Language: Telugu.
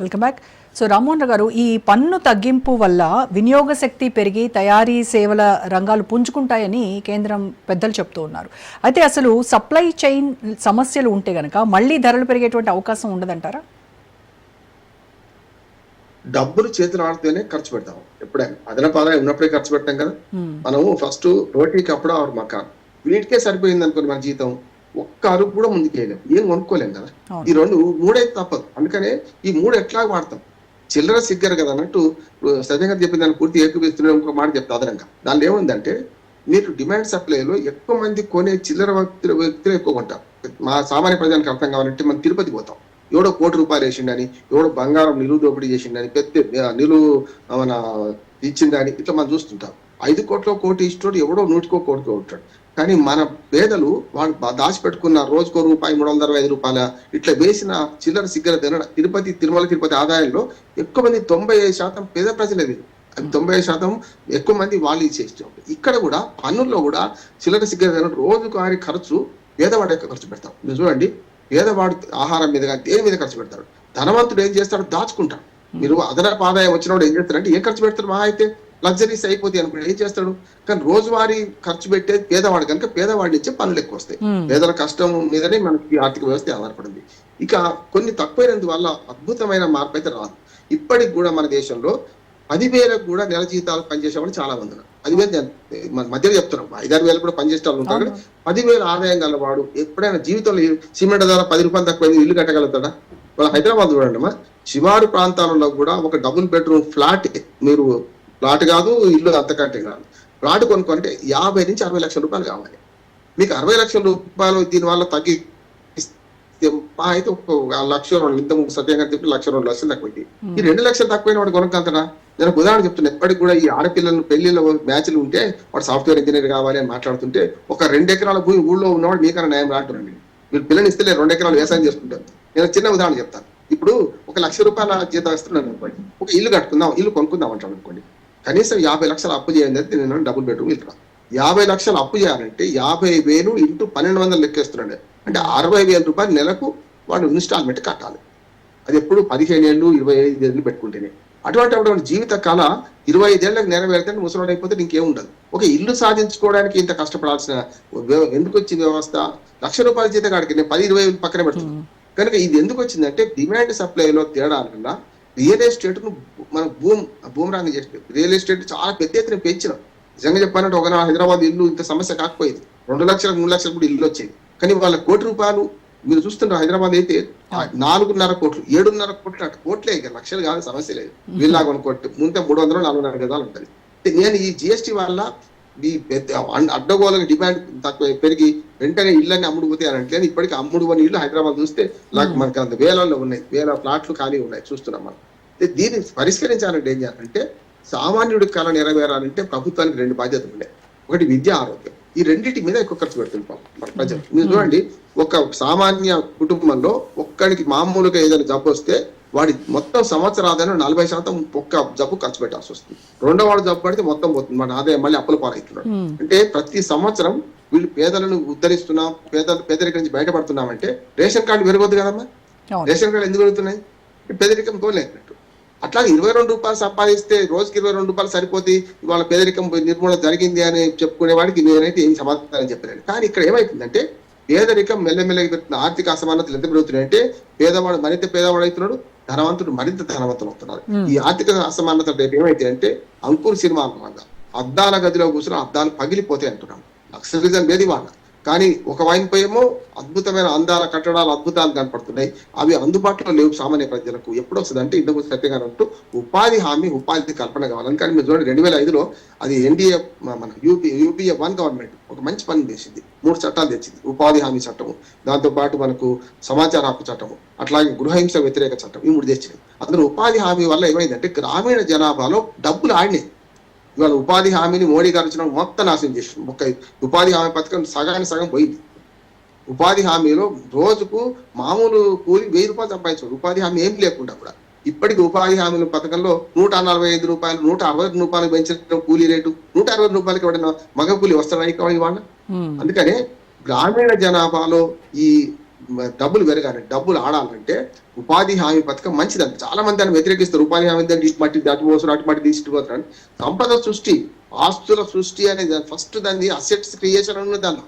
వెల్కమ్ బ్యాక్ సో రామ్మోహన్ గారు ఈ పన్ను తగ్గింపు వల్ల వినియోగ శక్తి పెరిగి తయారీ సేవల రంగాలు పుంజుకుంటాయని కేంద్రం పెద్దలు చెప్తూ ఉన్నారు. అయితే అసలు సప్లై చైన్ సమస్యలు ఉంటే గనక మళ్ళీ ధరలు పెరిగేటువంటి అవకాశం ఉండదంటారా? డబ్బులు చేతులు ఆడితేనే ఖర్చు పెడతాం. ఎప్పుడైనా అదనపు ఆదాయం ఉన్నప్పుడే ఖర్చు పెడతాం కదా. మనము ఫస్ట్ రోటీకి అప్పుడు ఆరు మకాన్. వీటికే సరిపోయింది అనుకోండి మన జీతం. ఒక్క అరుగు కూడా ముందుకు వేయలేం. ఏం కొనుక్కోలేం కదా. ఈ రెండు మూడైతే తప్పదు. అందుకనే ఈ మూడు ఎట్లా వాడతాం? చిల్లర సిగ్గరు కదా అన్నట్టు సత్యంగా చెప్పిన దాన్ని పూర్తి ఏకీపిస్తున్న ఇంకో మాట చెప్తా అదనంగా. దానిలో ఏముందంటే మీరు డిమాండ్ సప్లైలో ఎక్కువ మంది కొనే చిల్లర వ్యక్తులు వ్యక్తులు ఎక్కువ కొంటారు మా సామాన్య ప్రజలకు అర్థం కావాలంటే మనం తిరుపతి పోతాం. ఎవడో కోటి రూపాయలు వేసిండని ఎవడో బంగారం నిలువు దోపిడీ చేసిండని పెద్ద నిలువు మన ఇచ్చిందని ఇట్లా మనం చూస్తుంటాం. ఐదు కోట్ల కోటి ఇష్టోడు ఎవడో నూటికో కోటికో ఉంటాడు. కానీ మన పేదలు వాళ్ళు దాచిపెట్టుకున్న రోజుకో రూపాయి మూడు వందల అరవై ఐదు రూపాయల ఇట్లా వేసిన చిల్లర సిగ్గర తినడం తిరుపతి తిరుమల తిరుపతి ఆదాయంలో ఎక్కువ మంది తొంభై ఐదు శాతం పేద ప్రజలది అది తొంభై ఐదు శాతం ఎక్కువ మంది వాళ్ళు ఇచ్చేస్తాం ఇక్కడ కూడా పన్నుల్లో కూడా చిల్లర సిగ్గర తినడం రోజువారీ ఖర్చు పేదవాడే ఖర్చు పెడతాం మీరు చూడండి పేదవాడు ఆహారం మీద కానీ దేని మీద ఖర్చు పెడతాడు? ధనవంతుడు ఏం చేస్తాడు? దాచుకుంటాడు. మీరు అదనపు ఆదాయం వచ్చినప్పుడు ఏం చేస్తారంటే ఏం ఖర్చు పెడతారు? మహా అయితే లగ్జరీస్ అయిపోతాయి అనుకుంటే ఏం చేస్తాడు? కానీ రోజువారీ ఖర్చు పెట్టే పేదవాడు. కనుక పేదవాడి నుంచే పనులు ఎక్కువ వస్తాయి. పేదల కష్టం మీదనే మనకి ఆర్థిక వ్యవస్థ ఆధారపడింది. ఇక కొన్ని తక్కువైనందువల్ల అద్భుతమైన మార్పు అయితే రాదు. ఇప్పటికి కూడా మన దేశంలో పదివేలకు కూడా నెల జీతాలు పనిచేసే వాళ్ళు చాలా మంది ఉన్నారు. పదివేలు మన మధ్యలో చెప్తున్నాం ఐదారు వేలు కూడా పనిచేసే వాళ్ళు ఉంటారు. పదివేల ఆదాయం గలవాడు ఎప్పుడైనా జీవితంలో సిమెంట్ ధర పది రూపాయలు తక్కువ ఇల్లు కట్టగలుగుతాడా? వాళ్ళ హైదరాబాద్ చూడండి అమ్మా. శివారు ప్రాంతాలలో కూడా ఒక డబుల్ బెడ్రూమ్ ఫ్లాట్ మీరు ఫ్లాట్ కాదు ఇల్లు అంతకంటే కాదు. ఫ్లాట్ కొనుక్కుంటే యాభై నుంచి అరవై లక్షల రూపాయలు కావాలి. మీకు అరవై లక్షల రూపాయలు దీని వల్ల తగ్గి మా అయితే ఒక లక్ష రెండు ఇంత సత్యంగా చెప్పి లక్ష రెండు లక్షలు తక్కువైంది ఈ రెండు లక్షలు తక్కువైన వాడు కొనుక్కంతరా నేను ఉదాహరణ చెప్తున్నా ఎప్పటికి కూడా ఈ ఆడపిల్లలు పెళ్ళిలో మ్యాచ్లు ఉంటే వాడు సాఫ్ట్వేర్ ఇంజనీర్ కావాలి అని మాట్లాడుతుంటే ఒక రెండు ఎకరాల భూమి ఊళ్ళో ఉన్నవాడు మీకన్నా న్యాయం రాంటున్నాండి మీరు పిల్లని ఇస్తే రెండు ఎకరాలు వ్యవసాయం చేసుకుంటారు. నేను చిన్న ఉదాహరణ చెప్తాను. ఇప్పుడు ఒక లక్ష రూపాయల జీతం ఇస్తున్నాను అనుకోండి. ఒక ఇల్లు కట్టుకుందాం ఇల్లు కొనుక్కుందాం అంటాను అనుకోండి. కనీసం యాభై లక్షలు అప్పు చేయండి అంటే నేను డబుల్ బెడ్రూమ్ ఇల్లు యాభై లక్షలు అప్పు చేయాలంటే యాభై వేలు ఇంటూ పన్నెండు వందలు లెక్కేస్తున్నాడు. అంటే అరవై వేల రూపాయలు నెలకు వాడు ఇన్స్టాల్మెంట్ కట్టాలి. అది ఎప్పుడు పదిహేను ఏళ్ళు ఇరవై ఐదు ఏళ్ళు పెట్టుకుంటేనే. అటువంటి అప్పుడు జీవిత కళ ఇరవై ఐదేళ్ళకు నెరవేరితే ముసలోడు అయిపోతే ఇంకేం ఉండదు. ఒక ఇల్లు సాధించుకోవడానికి ఇంత కష్టపడాల్సిన ఎందుకు వచ్చింది వ్యవస్థ? లక్ష రూపాయల జీతం కాడికి నేను పది ఇరవై వేలు పక్కన పెడుతున్నాను కనుక ఇది ఎందుకు వచ్చిందంటే డిమాండ్ సప్లైలో తేడా వల్ల రియల్ ఎస్టేట్ను మనం భూమ్ భూమరాంగం చేసి రియల్ ఎస్టేట్ చాలా పెద్ద ఎత్తున పెంచినాం. నిజంగా చెప్పాలంటే ఒక హైదరాబాద్ ఇల్లు ఇంత సమస్య కాకపోయేది. రెండు లక్షలకు మూడు లక్షలకు కూడా ఇల్లు వచ్చేది కానీ వాళ్ళ కోటి రూపాయలు మీరు చూస్తుంటారు హైదరాబాద్ అయితే నాలుగున్నర కోట్లు ఏడున్నర కోట్లు అంటే కోట్లే ఇక. లక్షలు కాదు సమస్య లేదు. వీళ్ళ కొనుక్కోటి ముందే మూడు వందలు నాలుగున్నర గదాలు ఉంటుంది. నేను ఈ జిఎస్టీ వల్ల ఈ పెద్ద అన్- అడ్డగోలుగా డిమాండ్ తక్కువ పెరిగి వెంటనే ఇళ్ళని అమ్ముడు పోతాయి అని అంటే ఇప్పటికీ అమ్ముడు పోని ఇల్లు హైదరాబాద్ చూస్తే నాకు మనకి అంత వేలలో ఉన్నాయి. వేల ఫ్లాట్లు ఖాళీ ఉన్నాయి చూస్తున్నాం మనం. దీన్ని పరిష్కరించాలంటే ఏం చేయాలంటే సామాన్యుడి కళ నెరవేరాలంటే ప్రభుత్వానికి రెండు బాధ్యతలు ఉన్నాయి ఒకటి విద్య ఆరోగ్యం. ఈ రెండింటి మీద ఎక్కువ ఖర్చు మన ప్రజలు. మీరు చూడండి ఒక సామాన్య కుటుంబంలో ఒక్కడికి మామూలుగా ఏదైనా జబ్బు వస్తే వాడి మొత్తం సంవత్సర ఆదాయం నలభై శాతం ఒక్క జబ్బు ఖర్చు పెట్టాల్సి వస్తుంది. రెండో వాడు జబ్బు పడితే మొత్తం పోతుంది. మన ఆదాయం మళ్ళీ అప్పుల పాలవుతున్నాడు. అంటే ప్రతి సంవత్సరం వీళ్ళు పేదలను ఉద్ధరిస్తున్నాం పేద పేదరికం నుంచి బయటపడుతున్నామంటే రేషన్ కార్డు పెరగొద్దు కదమ్మా? రేషన్ కార్డు ఎందుకు పెరుగుతున్నాయి? పేదరికం పోలేనట్టు అట్లాగే ఇరవై రెండు రూపాయలు సంపాదిస్తే రోజుకి ఇరవై రెండు రూపాయలు సరిపోతే ఇవాళ పేదరికం నిర్మూలన జరిగింది అని చెప్పుకునే వాడికి నేనైతే ఏం సమాధానం చెప్పలేను. కానీ ఇక్కడ ఏమైతుందంటే పేదరికం మెల్లమెల్లగా పెరుగుతున్న ఆర్థిక అసమానతలు ఎంత పెరుగుతున్నాయంటే పేదవాడు మరింత పేదవాడు అవుతున్నాడు ధనవంతుడు మరింత ధనవంతులు అవుతున్నారు. ఈ ఆర్థిక అసమానత రేపు ఏమైతే అంటే అంకుర్ సినిమా అన్నమాట అద్దాల గదిలో కూర్చుని అద్దాలు పగిలిపోతాయి అంటున్నాం. నక్సలిజం లేదు వాళ్ళ కానీ ఒక వైపు ఏమో అద్భుతమైన అందాల కట్టడాలు అద్భుతాలు కనపడుతున్నాయి. అవి అందుబాటులో లేవు సామాన్య ప్రజలకు. ఎప్పుడు వస్తుంది అంటే ఇంతకు సత్యంగా అంటూ ఉపాధి హామీ ఉపాధి కల్పన కావాలి కానీ మీరు చూడండి రెండు వేల ఐదులో అది ఎన్డీఏ మన యూపీ యూపీఏ వన్ గవర్నమెంట్ ఒక మంచి పని చేసింది. మూడు చట్టాలు తెచ్చింది. ఉపాధి హామీ చట్టము దాంతోపాటు మనకు సమాచార హక్కు చట్టము అట్లాగే గృహహింస వ్యతిరేక చట్టం ఈ మూడు తెచ్చినాయి అందులో ఉపాధి హామీ వల్ల ఏమైందంటే గ్రామీణ జనాభాలో డబ్బులు ఆడినాయి. ఇవాళ ఉపాధి హామీని మోడీ గారు వచ్చిన మొత్తం నాశనం చేసింది ఒక ఉపాధి హామీ పథకం సగానికి సగం పోయింది. ఉపాధి హామీలో రోజుకు మామూలు కూలి వెయ్యి రూపాయలు సంపాదించారు. ఉపాధి హామీ ఏం లేకుండా కూడా ఇప్పటికి ఉపాధి హామీల పథకంలో నూట నలభై ఐదు రూపాయలు నూట అరవై రూపాయలు పెంచిన కూలీ రేటు నూట అరవై రూపాయలకి ఎవడైనా మగ కూలి వస్తాడా ఇవాళ. అందుకనే గ్రామీణ జనాభాలో ఈ డబ్బులు పెరగాలి డబ్బులు ఆడాలంటే ఉపాధి హామీ పథకం మంచిదని చాలా మంది దాన్ని వ్యతిరేకిస్తారు. ఉపాధి హామీ దాన్ని ఇటు మట్టి అటు అటు మట్టి తీసుకుపోతారు అని. సంపద సృష్టి ఆస్తుల సృష్టి అనేది ఫస్ట్ దాన్ని అసెట్స్ క్రియేషన్ ఉన్నది దానిలో